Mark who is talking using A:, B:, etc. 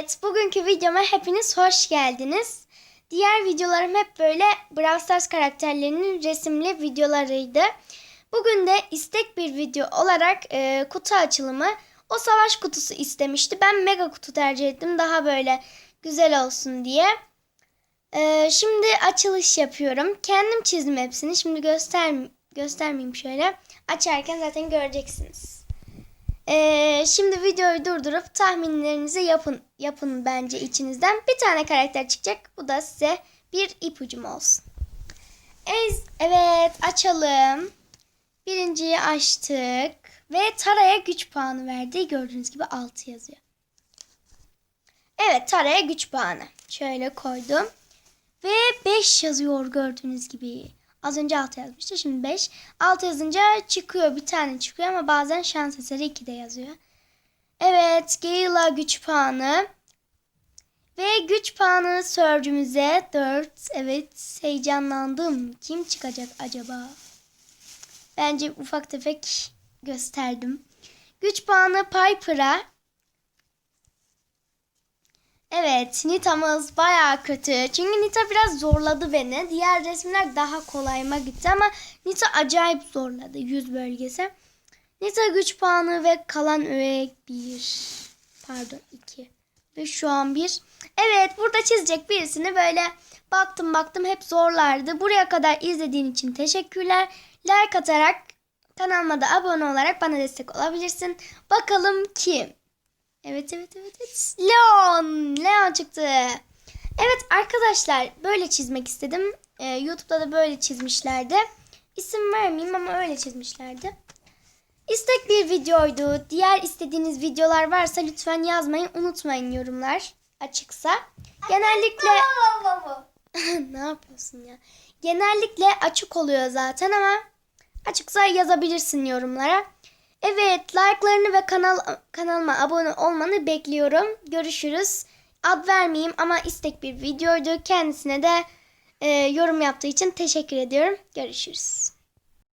A: Evet, bugünkü videoma hepiniz hoş geldiniz. Diğer videolarım hep böyle Brawl Stars karakterlerinin resimli videolarıydı. Bugün de istek bir video olarak e, kutu açılımı. O savaş kutusu istemişti. Ben mega kutu tercih ettim. Daha böyle güzel olsun diye. E, şimdi açılış yapıyorum. Kendim çizdim hepsini. Şimdi göster göstermeyeyim şöyle. Açarken zaten göreceksiniz. Ee, şimdi videoyu durdurup tahminlerinizi yapın yapın bence içinizden. Bir tane karakter çıkacak. Bu da size bir ipucum olsun. Evet açalım. Birinciyi açtık. Ve Tara'ya güç puanı verdi. Gördüğünüz gibi 6 yazıyor. Evet Tara'ya güç puanı. Şöyle koydum. Ve 5 yazıyor gördüğünüz gibi. Az önce 6 yazmıştı şimdi 5. 6 yazınca çıkıyor bir tane çıkıyor ama bazen şans eseri 2 de yazıyor. Evet güç puanı. Ve güç puanı Surge'ümüze 4. Evet heyecanlandım. Kim çıkacak acaba? Bence ufak tefek gösterdim. Güç puanı Piper'a. Evet, Nita'mız bayağı kötü. Çünkü Nita biraz zorladı beni. Diğer resimler daha kolayıma gitti ama Nita acayip zorladı yüz bölgesi. Nita güç puanı ve kalan öğe 1. Pardon 2. Ve şu an 1. Evet burada çizecek birisini böyle baktım baktım hep zorlardı. Buraya kadar izlediğin için teşekkürler. Like atarak kanalıma da abone olarak bana destek olabilirsin. Bakalım kim? Evet evet evet evet. Leon. Leon çıktı. Evet arkadaşlar böyle çizmek istedim. Ee, YouTube'da da böyle çizmişlerdi. İsim vermeyeyim ama öyle çizmişlerdi. İstek bir videoydu. Diğer istediğiniz videolar varsa lütfen yazmayı unutmayın yorumlar açıksa. Genellikle ne yapıyorsun ya? Genellikle açık oluyor zaten ama açıksa yazabilirsin yorumlara. Evet, like'larını ve kanal kanalıma abone olmanı bekliyorum. Görüşürüz. Ad vermeyeyim ama istek bir videoydu. Kendisine de e, yorum yaptığı için teşekkür ediyorum. Görüşürüz.